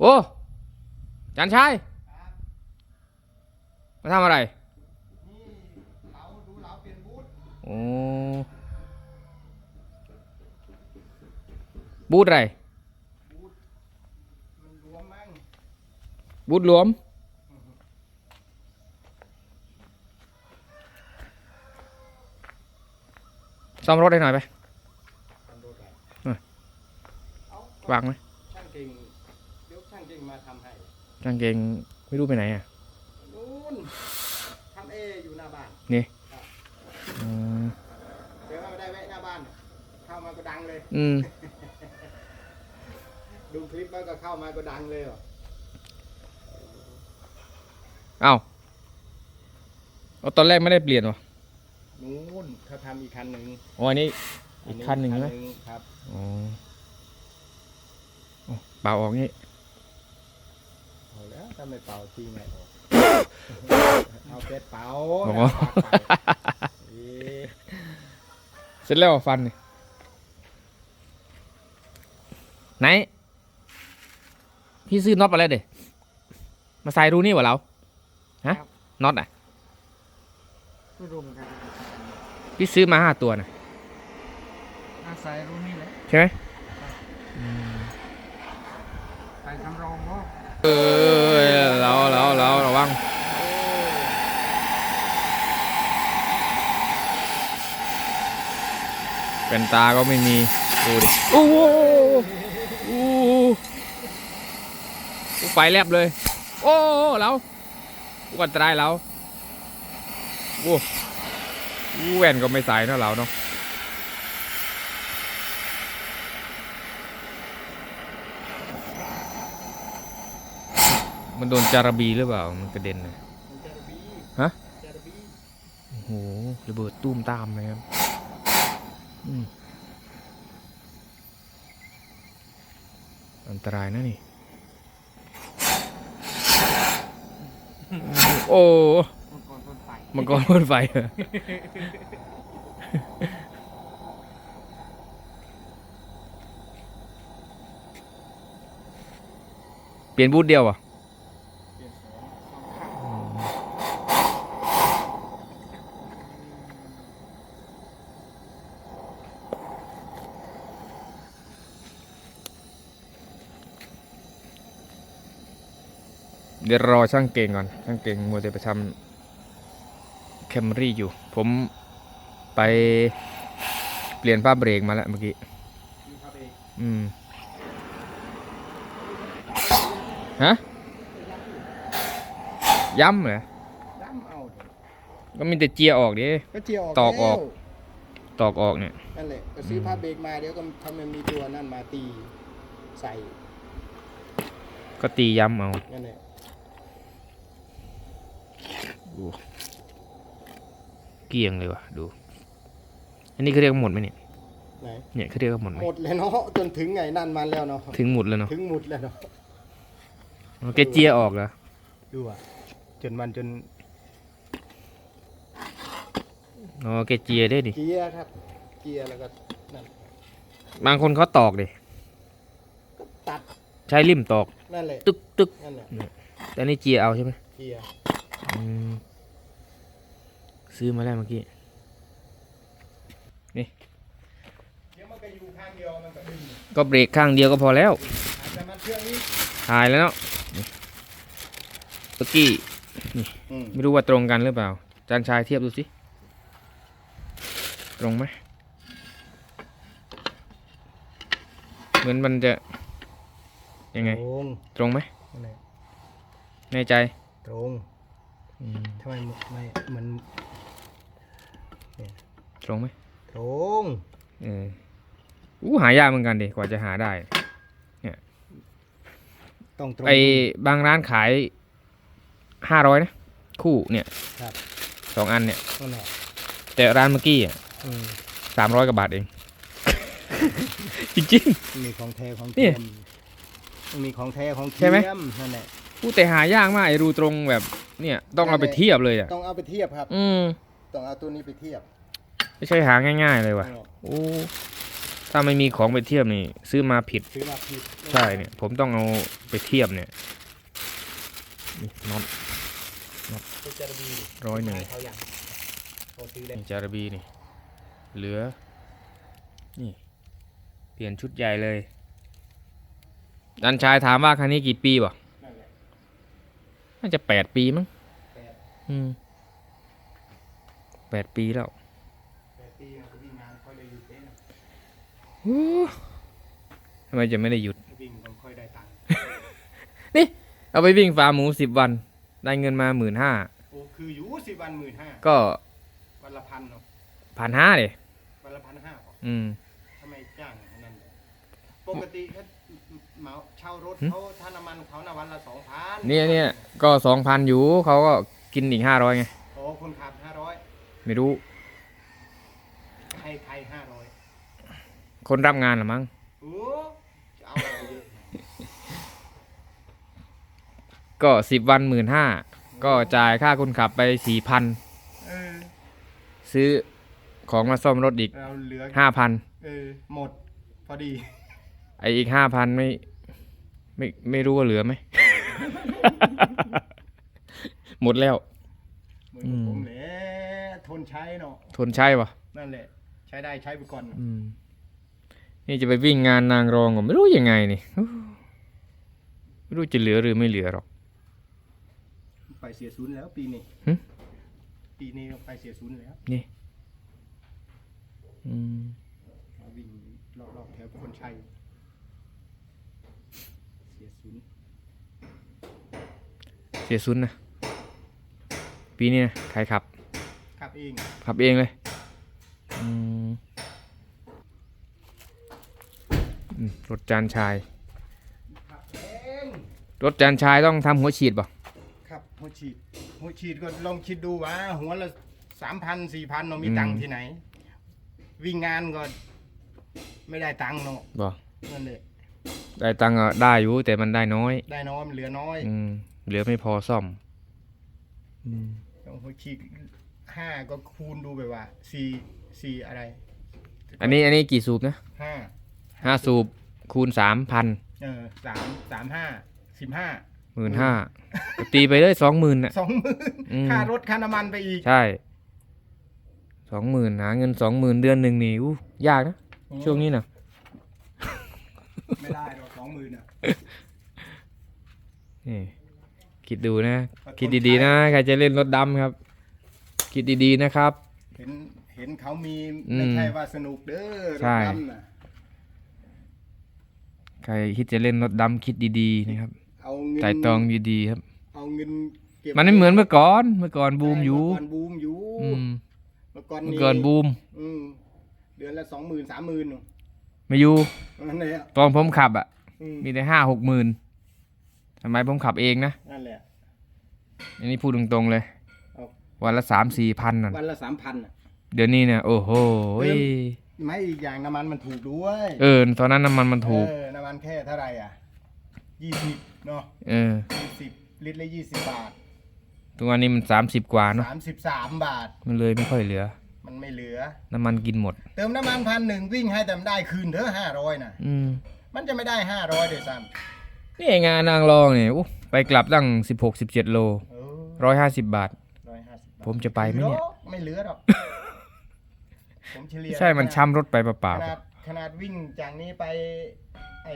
โอ้จันชัยมาทำอะไรนี่เราดูเราเปลี่ยนบูธโอ้บูธอะไรมันรวมมั้งบูธรวม ซ่อมรถให้หน่อยไปทำรถอะไรเออเอาวางไหม ช่างเก่งเดี๋ยวช่างเก่งมาทำให้กางเกงไม่รู้ไปไหนอะนู่นทำเออยู่หน้าบ้านอืมเดี๋ยวไม่ได้แวะหน้าบ้าน เข้ามาก็ดังเลย อืมดูคลิปแล้วก็เข้ามาก็ดังเลยเหรอเอ้าเอาตอนแรกไม่ได้เปลี่ยนวะนู่นเขาทำอีกคันหนึ่งอ๋ออันนี้อีกคันหนึ่งใช่ไหมครับอ๋อโอ้เปล่าออกงี้เอาแล้วถ้าไม่เป่าทีไงออกเอาเป็ดเป่าอ๋อแล้วปากไปเอ๊ะเสร็จแล้วเหรอฟันนี่ไหน พี่ซื้อน็อตมาแล้วเด็มาใส่รูนี่วะเราฮะน็อตอะ ไม่รู้เหมือนกันพี่ซื้อมาห้าตัวนะอาศัยรู้นี่แหละใช่ไหม ไปทำรองเนาะ เออเราเราเราระวังเป็นตาก็ไม่มีดูดิโอ้โหไฟแลบเลย โอ้เราอุบัติรายเราโอ้โหแว่นก็ไม่ใส่เนอะเราเนาะ มันโดนจาระบีหรือเปล่า มันกระเด็นเลยมันจะระบีฮะจะระบีโอ้โหระเบิดตุ้มตามเลยครับอืมอันตรายนะนี่ โอ้มันก่อนต้นไฟมังกรพ่นไฟเหรอเปลี่ยนบูธเดียวอะ เปลี่ยนสองสองข้าง เดี๋ยวรอช่างเก่งก่อน ช่างเก่งมัวแต่ไปทำแคมรี่อยู่ ผมไปเปลี่ยนผ้าเบรกมาแล้วเมื่อกี้มีครับเองอืมฮะย้ำเหรอดำเอาเถอะก็มีแต่เจียร์ออกดิก็เจียวออกตอกออกแล้วตอกออกเนี่ยนั่นแหละก็ซื้อผ้าเบรกมาเดี๋ยวก็ทำมันมีตัวนั่นมาตีใส่ ก็ตีย้ำเอานั่นแหละ เกลียงเลยว่ะดู อันนี้เขาเรียกว่าหมดไหมเนี่ยไหนเนี่ยเขาเรียกว่าหมดไหมหมดแล้วเนาะจนถึงไงนั่นมาแล้วเนาะถึงหมดแล้วเนาะถึงหมดแล้วเนาะอ๋อแกเจียร์ออกเหรอดูอะจนมันจนอ๋อแกเจียร์ได้ดิเกียร์ครับเกียร์แล้วก็นั่นบางคนเขาตอกดิก็ตัดใช้ริมตอกนั่นแหละตึกตึกนั่นแหละแต่นี่เจียร์เอาใช่ไหมเกียร์อืม ซื้อมาแล้วเมื่อกี้เดี๋ยวมันก็อยู่ข้างเดียวมันก็ดึงก็เบรกข้างเดียวก็พอแล้วอาจจะมันเครื่องนี้ถ่ายแล้วเนาะนี่เมื่อกี้อืมไม่รู้ว่าตรงกันหรือเปล่า จานชายเทียบดูสิ ตรงไหม เหมือนมันจะ ยังไง ตรงตรงไหมนั่นแหละแน่ใจ ตรงอืม ทำไมไม่เหมือนตรงไหมตรงเอออู้หายากเหมือนกันดิกว่าจะหาได้ต้องตรงไอ้บางร้านขายห้าร้อยนะ คู่เนี่ยครับสองอันเนี่ยนั่นแหละแต่ร้านเมื่อกี้อะอืมสามร้อยกว่าบาทเอง จริงมีของแท้ของนี่เทียมมันมีของแท้ของใช่ไหมเทียมนั่นแหละๆพูดแต่หายากมากไอ้รูตรงแบบ เนี่ยต้องเอาไปเทียบเลยอะต้องเอาไปเทียบครับ อืมต้องเอาตัวนี้ไปเทียบ ไม่ใช่หาง่าย ๆ เลยว่ะนั่นแหละโอ้ถ้าไม่มีของไปเทียบนี่ ซื้อมาผิดซื้อมาผิดใช่เนี่ย ผมต้องเอาไปเทียบเนี่ยนี่น็อตเป็นจารบีร้อยหนึ่งเขาอย่างโอซื้อเลยนี่จาระบีนี่ เหลือ นี่ เปลี่ยนชุดใหญ่เลยดันชายถามว่าคันนี้กี่ปีบ่ นั่นแหละน่าจะแปดปีมั้งแปดอืมแปดปีแล้วแปดปีนะวิ่งงานค่อยได้หยุดเองนะทำไมจะไม่ได้หยุดวิ่งมันค่อยได้ตังค์เอาไปวิ่งฟาร์มหมูสิบวัน ได้เงินมาหมื่นห้าโอ้คืออยู่สิบวันหมื่นห้าก็วันละพันเนาะพันห้าเลยวันละพันห้าพออืมทำไมจ้างอย่างนั้นเลยปกติถ้าเหมาเช่ารถหึเขาถ้าน้ำมันเขาน่ะวันละสองพันเนี่ยเนี่ยก็สองพันอยู่เขาก็กินอีกห้าร้อยไง โอ้คนขับห้าร้อยไม่รู้ ใครใครห้าร้อยคนรับงานเหรือมั้ง โอ้จะเอาอะไรเยอะก็สิบวันหมื่นห้าก็จ่ายค่าคนขับไปสี่พันเออซื้อของมาซ่อมรถอีกเราเหลือห้าพันเออหมดพอดีไออีกห้าพันไม่ ไม่ไม่รู้ว่าเหลือไหม หมดแล้ว เหมือนกับผมแหละทนใช้เนาะทนใช่ปะนั่นแหละ ใช้ได้ใช้ไปก่อน อืม นี่จะไปวิ่งงานนางรองก็ไม่รู้ยังไงนี่อู้ไม่รู้จะเหลือหรือไม่เหลือหรอก ไปเสียศูนย์แล้วปีนี้หึ ปีนี้ไปเสียศูนย์แล้วอืม วิ่งรอบๆแถวคนชัย เสียศูนย์เสียซุนย์นะ ปีนี้นะใครขับ ขับเอง ขับเองเลยอืมอืมรถจานชาย ขับเองรถจานชายต้องทำหัวฉีดป่ะครับหัวฉีด หัวฉีดก็ลองคิดดูว่า หัวละสามพันสี่พันเรามีตังค์ที่ไหน วิ่งงานก็ไม่ได้ตังค์เนาะบ่นั่นแหละ ได้ตังค์อะได้อยู่แต่มันได้น้อย ได้น้อยมันเหลือน้อยอืม เหลือไม่พอซ่อม อืมต้องหัวฉีดห้าก็คูณดูไปว่าสี่สี่อะไรอันนี้อันนี้กี่สูบนะห้าห้าสูบคูณสามพันเออสามสามห้าสิบห้าหมื่นห้าตีไปเลยสองหมื่นน่ะ สองหมื่นอืม ค่ารถค่าน้ำมันไปอีกใช่สองหมื่นหาเงินสองหมื่นเดือนหนึ่งนี่อู้ยากนะ ช่วงนี้นะ ไม่ได้หรอกสองหมื่นอะนี่คิดดูนะ คิดดีๆนะใครจะเล่นรถดำครับ คิดดีๆนะครับ เห็นเห็นเขามีอืมไม่ใช่ว่าสนุกเด้อรถใช่ดำน่ะใครคิดจะเล่นรถดำคิดดีๆนะครับเอาเงินไต่ตรองดีๆครับเอาเงินเก็บมันไม่เหมือนเมื่อก่อนเมื่อก่อนบูมอยู่เมื่อก่อนบูมอยู่อืมเมื่อก่อนเมื่อก่อนบูมอืมเดือนละสองหมื่นสามหมื่น ไม่อยู่นั่นแหละตอนผมขับอะ อืมมีแต่ห้าหกหมื่นทำไมผมขับเองนะ นั่นแหละ อันนี้พูดตรงๆเลย เอา วันละสามสี่พันน่ะวันละสามพันเดี๋ยวนี้เนี่ยโอ้โหเติมไม่อีกอย่างน้ำมันมันถูกด้วยเออตอนนั้นน้ำมันมันถูก เออน้ำมันแค่เท่าไหร่อะยี่สิบเนาะเออ ยี่สิบลิตรละยี่สิบบาทตัวนี้มันสามสิบกว่าเนาะ สามสิบสามบาท มันเลยไม่ค่อยเหลือ มันไม่เหลือ น้ำมันกินหมด เติมน้ำมันพันหนึ่งวิ่งให้แต่มันได้คืนเถอะห้าร้อยนะอืมมันจะไม่ได้ห้าร้อยเดี๋ยวซ้นี่งานนางรองเนี่ยอู้ไปกลับตั้งสิบหกสิบเจ็ดโลำเออร้อยห้าสิบบาท ร้อยห้าสิบผมจะไปไหมเนี่ย ไม่เหลือหรอกผมเฉลี่ยใช่มันช้ำรถไปเปล่าขนาดขนาดวิ่งจากนี้ไปไอ้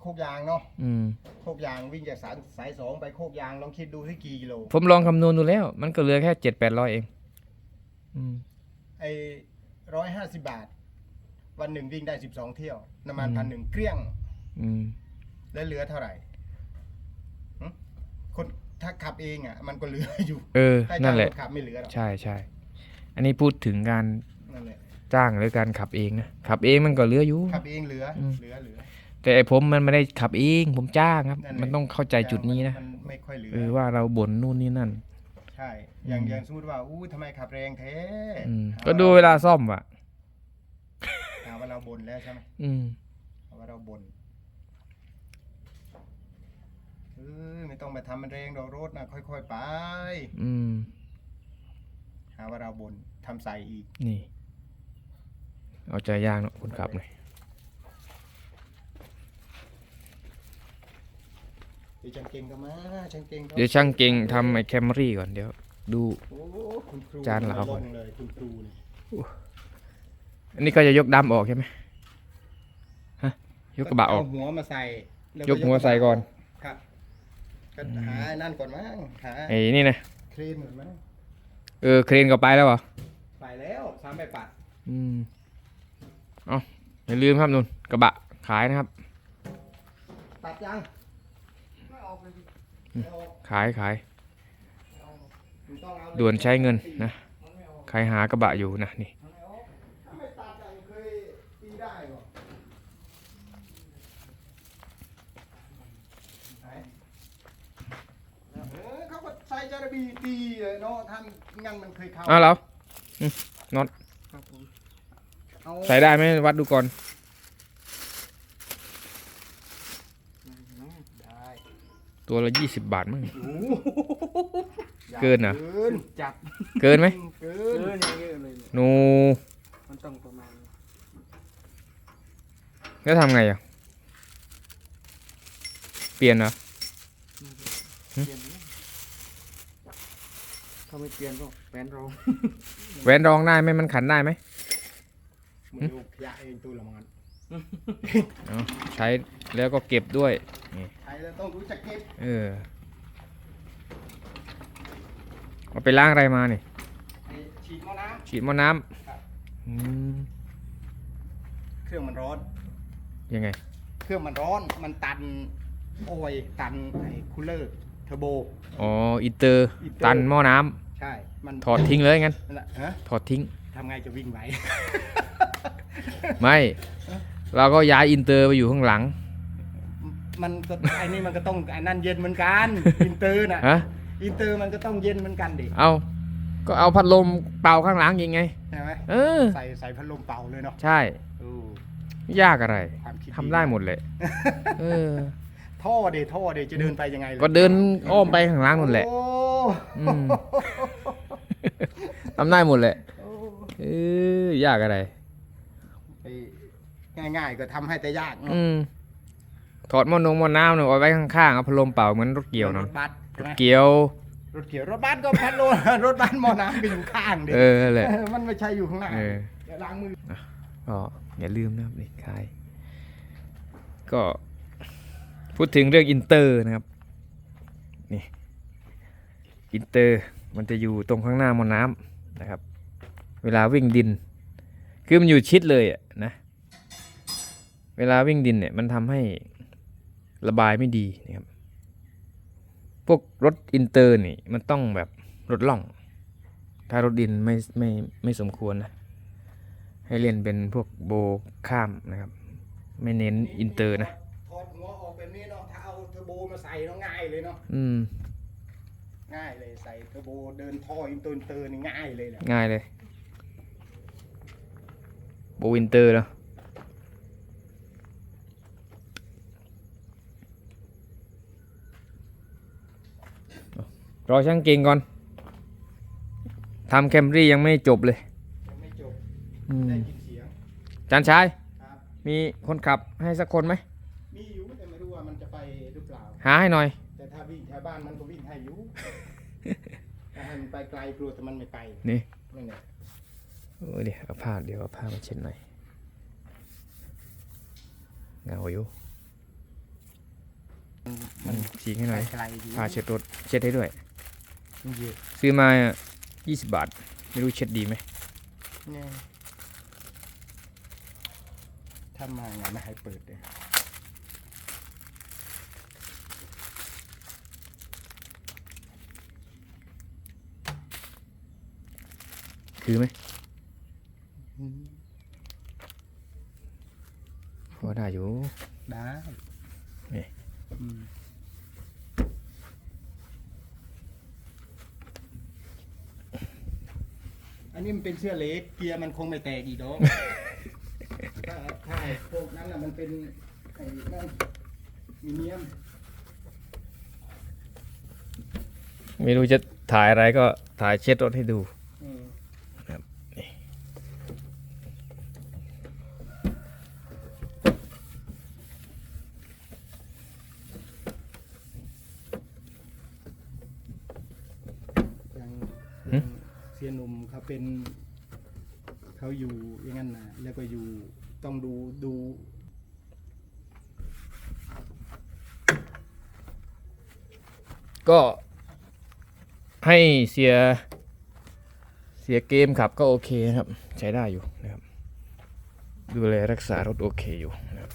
โคกยางเนาะๆอืม โคกยางวิ่งจากสายสายสองไปโคกยางลองคิดดูที่กี่กิโลผมลองคำนวณดูแล้ว มันก็เหลือแค่เจ็ดแปดร้อยเอง อืม ไอ้ร้อยห้าสิบบาท วันหนึ่งวิ่งได้สิบสองเที่ยว น้ำมันอืม พันหนึ่งเกลี้ยง อืม แล้วเหลือเท่าไหร่หึคนถ้าขับเองอะ มันก็เหลืออยู่เออ ถ้านั่จ้านงแหรละถขับไม่เหลือหรอกใช่ใช่ อันนี้พูดถึงการนั่นแหละจ้างหรือการขับเองนะ ขับเองมันก็เหลืออยู่ ขับเองเหลืออม เหลือเหลือ แต่ไอ้ผมมันไม่ได้ขับเอง ผมจ้างครับ นั่นแหละ มันต้องเข้าใจจุดนี้นะ มันไม่ค่อยเหลือเออว่าเราบ่นนู่นนี่นั่น ใช่ อย่างอืมอย่างสมมติว่าอู้ทำไมขับแรงแท้อืมหาก็ดูเวลาซ่อมว่ะ หาว่าเราบ่นแล้วใช่ไหมอืม หาว่าเราบ่นเออไม่ต้องไปทำมันแรงดอกรถนะค่อย ๆ ไป อืม หาว่าเราบ่นทำใส่อีก นี่ เอาใจยากเนาะคนขับเลย เดี๋ยวช่างเก่งก็มาช่างเก่งก็เดี๋ยวช่างเก่งทำไอ้แคมรี่ก่อนเดี๋ยว ดู โอ้คุณครูจานเหลาลงเลยคุณครูนี่อันนี้ก็จะยกดำออกใช่ไหมฮะยกกระบะออกเหัวมาใส่แล้วยกหัวใส่ก่อนครับก็หาไอ้นั่นก่อนมั้งหาไอ้นี่นะเครนก่อนมั้งเออเครนก็ไปแล้วเหรอไปแล้วสามใบปัดอืมเอาอย่าลืมครับนุ่นกระบะขายนะครับ ตัดยังไม่ออกเลยดิไม่ออก ขายขายมันต้องเอาด่วนใช้เงินนะมันไม่ออกใครหากระบะอยู่นะนี่มันไม่ออกถ้าไม่ตัดอะเคยตีได้หรอไหนเออเขาก็ใส่จาระบีตีเลยเนาะท่านงั้นมันเคยเข้าอ้าวเหรอครับผมเอาใส่ได้ไหมวัดดูก่อน ได้ ตัวละยี่สิบบาทมั้งโอ้โหเกินเหรอ เกินจับเกินไหมเกิเอนออย่างเงี้ยเลยเนี่ยหนูมันต้องประมาณนี้แล้วทำไงอะ เปลี่ยนเหรอ เปลี่ยนนะถ้าไม่เปลี่ยนก็แฟนเราแหวนรองได้ไหมมันขันได้ไหมมือขยะเองตัวละมันเอาใช้แล้วก็เก็บด้วยใช้ แล้วต้องรู้จักเก็บเออเอาไปล้างอะไรมาเนี่ยไอ้ฉีดหม้อน้ฉีดหม้อน้ครับำอืมำเครื่องมันร้อน ยังไง เครื่องมันร้อน มันตันโอยตันไอ้คูลเลอร์เทอร์โบ อ๋ออินเตอร์อินเตอร์ ตันหม้อน้ใช่ มันำถอดทิ้งเลยงั้นนั่นแหละฮะถอดทิ้ง ทำไงจะวิ่งไหว ไม่ เราก็ย้ายอินเตอร์ไปอยู่ข้างหลัง มันก็ไอ้นี่มันก็ต้องไอ้นั่นเย็นเหมือนกัน อินเตอร์น่ะฮะอินเตอร์มันก็ต้องเย็นเหมือนกันดิเอาก็เอาพัดลมเป่าข้างหลังยิงไง ใช่ไหมเออ ใส่ใส่พัดลมเป่าเลยเนาะใช่โอ้ไม่ยากอะไรความคิดทำได้หมดเลยเออ ท่อเดท่อเดจะเดินไปยังไงล่ะก็เดินอ้อมไปข้างหล่างนั่นแหละ โอ้อืม ทำได้หมดแหละโอ้เออยากอะไร ไอ้ง่ายๆก็ทำให้แต่ยากเนาะ อืม ถอดหม้อนงหม้อน้ำเนี่ยเอาไว้ข้างๆเอาพัดลมเป่าเหมือนรถเกี่ยวเนาะรถบัสใช่ไหมเกี่ยว รถเกี่ยวรถบัสก็พัดลม รถบัสหมอน้ำไปอยู่ข้างดิเออนั่นแหละ เออมันไม่ใช่อยู่ข้างหน้าเออ เดี๋ยวล้างมือ ก็อย่าลืมนะครับนี่คายก็พูดถึงเรื่องอินเตอร์นะครับ นี่ อินเตอร์มันจะอยู่ตรงข้างหน้ามอน้ำนะครับ เวลาวิ่งดิน คือมันอยู่ชิดเลยอะนะ เวลาวิ่งดินเนี่ยมันทำให้ ระบายไม่ดีนะครับ พวกรถอินเตอร์นี่มันต้องแบบรถล่อง ถ้ารถดินไม่ไม่ไม่สมควรนะ ให้เล่นเป็นพวกโบข้ามนะครับ ไม่เน้นอินเตอร์นะถอดหัวออกแบบนี้เนาะ ถ้าเอาเทอร์โบมาใส่เนาะง่ายเลยเนาะ อืม ง่ายเลยใส่เทอร์โบเดินท่ออินเตอร์อินเตอร์นี่ง่ายเลยแหละง่ายเลย โบอินเตอร์เนอะ รอช่างเก่งก่อนทำแคมรี่ยังไม่จบเลยยังไม่จบอืมได้ยินเสียงจานชาย ครับ มีคนขับให้สักคนไหม มีอยู่แต่ไม่รู้ว่ามันจะไปหรือเปล่า หาให้หน่อย แต่ถ้าวิ่งแถวบ้านมันก็วิ่งให้อยู่ถ้าให้มันไปไกลกลัวแต่มันไม่ไปนี่ นั่นแหละเออเดี๋ยวเอาผ้าเดี๋ยวเอาผ้ามาเช็ดหน่อยเงาอยู่มันฉีกให้หน่อยไกลอยู่ผ้าเช็ดรถเช็ดให้ด้วยมันเยอะ ซื้อมายี่สิบบาท ไม่รู้เช็ดดีไหมเนี่ยถ้ามาไงไม่ให้เปิดเลยคือไหมพอได้อยู่ ได้ อันนี้มันเป็นเสื้อเล็กเกียร์มันคงไม่แตกอีกดอก ถ้าถ้าไอ้พวกนั้นน่ะมันเป็นไอ้นั่นมีเนียมไม่รู้จะถ่ายอะไรก็ถ่ายเช็ดรถให้ดู อืม ยหนุ่ม เขาเป็น เขาอยู่อย่างนั้นนะแล้วก็อยู่ต้องดูดูก็ให้เสียเสียเกมขับก็โอเคนะครับ ใช้ได้อยู่นะครับ ดูแลรักษารถโอเคอยู่นะครับ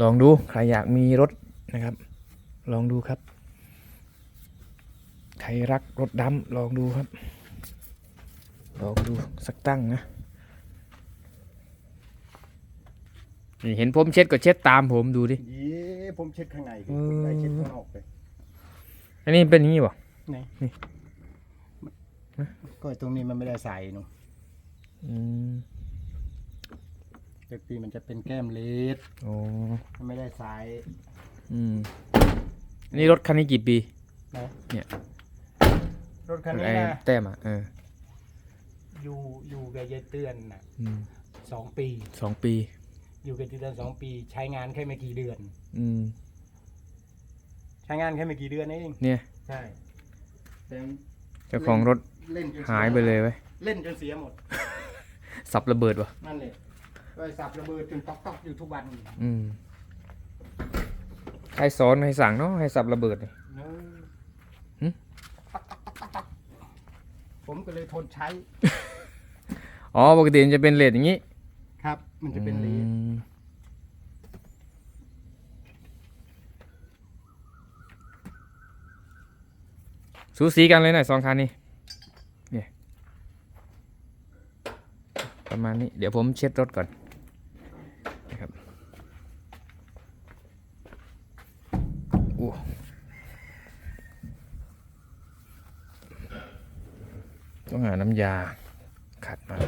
ลองดูใครอยากมีรถนะครับ ลองดูครับ ใครรักรถดำลองดูครับ ลองดูสักตั้งนะนี่เห็นผมเช็ดก็เช็ดตามผมดูดิเย้ผมเช็ดข้างในเออผมได้เช็ดข้างนอกไปอันนี้เป็นอย่างนี้ป่ะไหนนี่ก็ตรงนี้มันไม่ได้ใส่หนูอืม ปกติมันจะเป็นแก้มเลดโอ้มันไม่ได้ใส่อืมอันนี้รถคันนี้กี่ปี นะเนี่ย รถคันนี้ไอ้นะแต้มอะเอออยู่อยู่กับยายเตือนน่ะอืมสองปี สองปี อยู่กับยายเตือนสองปี ใช้งานแค่ไม่กี่เดือน อืมใช้งานแค่ไม่กี่เดือนเอง เนี่ยใช่แต่เจ้าของรถเล่นจนสีหายไปเลยไว้ยเล่นจนเสียหมด สับระเบิดวะนั่นเล ยก็สับระเบิดจนตอกตอกอยู่ทุกวันอืมใครสอนใครสั่งเนาะให้สับระเบิดนี่เนอะหึตอกตอกตอกตอกตอกผมก็เลยทนใช้อ๋อปกติมันจะเป็นเลดอย่างนี้ครับ มันจะเป็นเลนอืมสูสีกันเลยหน่อยสองคันนี้เนี่ยประมาณนี้ เดี๋ยวผมเช็ดรถก่อนนะครับโอ้ ต้องหาน้ำยาขัดมา